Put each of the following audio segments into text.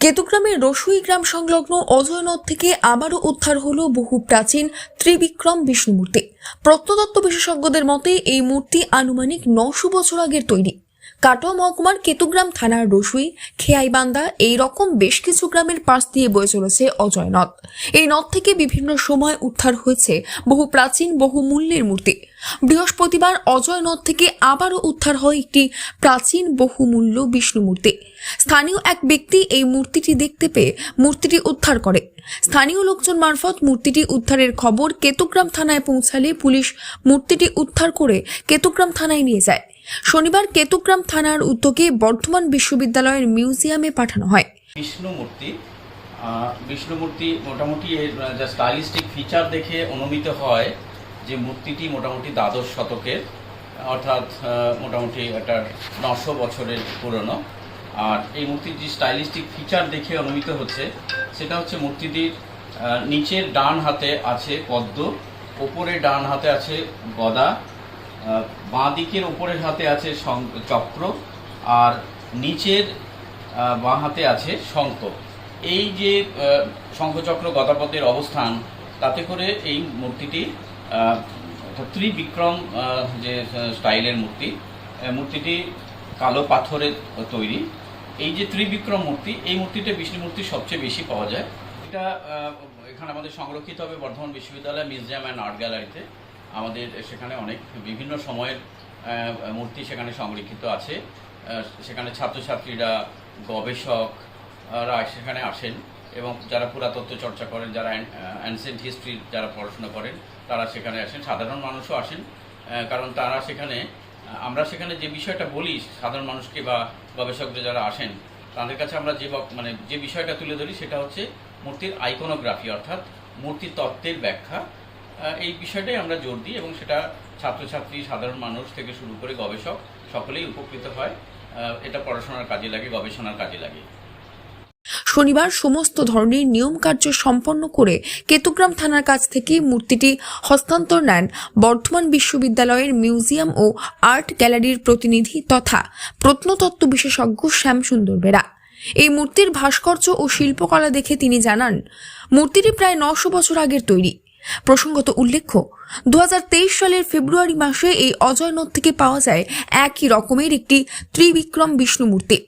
কেতুগ্রামের রসুই গ্রাম সংলগ্ন অজয় নদ থেকে আবারও উদ্ধার হল বহু প্রাচীন ত্রিবিক্রম বিষ্ণুমূর্তি। প্রত্নতত্ত্ব বিশেষজ্ঞদের মতে, এই মূর্তি আনুমানিক নশো বছর আগের তৈরি। কাটোয়া মহকুমার কেতুগ্রাম থানার রসুই খেয়াইবান্দা এই রকম বেশ কিছু গ্রামের পাশ দিয়ে বয়ে চলেছে অজয় নদ। এই নদ থেকে বিভিন্ন সময় উদ্ধার হয়েছে বহু প্রাচীন, বহু মূল্যের মূর্তি। বৃহস্পতিবার অজয় নদ থেকে আবারও উদ্ধার হয় একটি প্রাচীন, বহুমূল্য বিষ্ণু মূর্তি। স্থানীয় এক ব্যক্তি এই মূর্তিটি দেখতে পেয়ে মূর্তিটি উদ্ধার করে। স্থানীয় লোকজন মারফত মূর্তিটি উদ্ধারের খবর কেতুগ্রাম থানায় পৌঁছালে পুলিশ মূর্তিটি উদ্ধার করে কেতুগ্রাম থানায় নিয়ে যায়। শনিবার কেতুগ্রাম থানার উদ্যোগে বর্ধমান বিশ্ববিদ্যালয়ের মিউজিয়ামে পাঠানো হয়। বিষ্ণু মূর্তি বিষ্ণু মূর্তি মোটামুটি এর যা স্টাইলিস্টিক ফিচার দেখে অনুমিত হয় যে মূর্তিটি মোটামুটি দ্বাদশ শতকের, অর্থাৎ মোটামুটি একটা নশো বছরের পুরনো। আর এই মূর্তির যে স্টাইলিস্টিক ফিচার দেখে অনুমিত হচ্ছে, সেটা হচ্ছে মূর্তিটির নিচের ডান হাতে আছে পদ্ম ওপরে ডান হাতে আছে গদা বাঁ দিকের ওপরের হাতে আছে চক্র, আর নিচের বাঁ হাতে আছে শঙ্খ। এই যে শঙ্খচক্র গদাপদের অবস্থান, তাতে করে এই মূর্তিটি ত্রিবিক্রম যে স্টাইলের মূর্তি মূর্তিটি কালো পাথরের তৈরি। এই যে ত্রিবিক্রম মূর্তি, এই মূর্তিটা বিষ্ণু মূর্তি সবচেয়ে বেশি পাওয়া যায়। এটা এখানে আমাদের সংরক্ষিত হবে বর্ধমান বিশ্ববিদ্যালয় মিউজিয়াম অ্যান্ড আর্ট গ্যালারিতে। আমাদের সেখানে অনেক বিভিন্ন সময়ের মূর্তি সেখানে সংরক্ষিত আছে। সেখানে ছাত্রছাত্রীরা গবেষকরা সেখানে আসেন এবং যারা পুরাতত্ত্ব চর্চা করেন, যারা অ্যানসেন্ট হিস্ট্রি যারা পড়াশোনা করেন, তারা সেখানে আসেন। সাধারণ মানুষও আসেন কারণ তারা সেখানে আমরা সেখানে যে বিষয়টা বলি, সাধারণ মানুষকে বা গবেষকদের যারা আসেন, তাদের কাছে আমরা যে মানে যে বিষয়টা তুলে ধরি সেটা হচ্ছে মূর্তির আইকোনোগ্রাফি অর্থাৎ মূর্তি তত্ত্বের ব্যাখ্যা। এই বিষয়টাই আমরা জোর দিই এবং সেটা ছাত্রছাত্রী, সাধারণ মানুষ থেকে শুরু করে গবেষক সকলেই উপকৃত হয়। এটা পড়াশোনার কাজে লাগে, গবেষণার কাজে লাগে। শনিবার সমস্ত ধরনের নিয়ম কার্য সম্পন্ন করে কেতুগ্রাম থানার কাছ থেকে মূর্তিটি হস্তান্তর নেন বর্ধমান বিশ্ববিদ্যালয়ের মিউজিয়াম ও আর্ট গ্যালারির প্রতিনিধি তথা প্রত্নতত্ত্ব বিশেষজ্ঞ শ্যামসুন্দর বেরা। এই মূর্তির ভাস্কর্য ও শিল্পকলা দেখে তিনি জানান, মূর্তিটি প্রায় নশো বছর আগের তৈরি। প্রসঙ্গত উল্লেখ্য দু হাজার তেইশ সালের ফেব্রুয়ারি মাসে এই অজয় নদ থেকে পাওয়া যায় একই রকমের একটি ত্রিবিক্রম বিষ্ণু মূর্তি।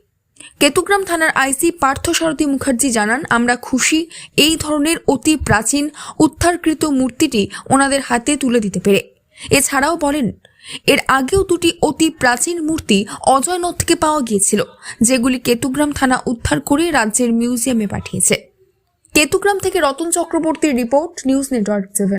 কেতুগ্রাম থানার আইসি পার্থসারথী মুখার্জি জানান, আমরা খুশি, এই ধরনের অতি প্রাচীন উদ্ধারকৃত মূর্তিটি ওনাদের হাতে তুলে দিতে পেরে। এছাড়াও বলেন, এর আগেও দুটি অতি প্রাচীন মূর্তি অজয় নদ থেকে পাওয়া গিয়েছিল, যেগুলি কেতুগ্রাম থানা উদ্ধার করে রাজ্যের মিউজিয়ামে পাঠিয়েছে। কেতুগ্রাম থেকে রতন চক্রবর্তীর রিপোর্ট, নিউজ নেটওয়ার্ক সেভেন।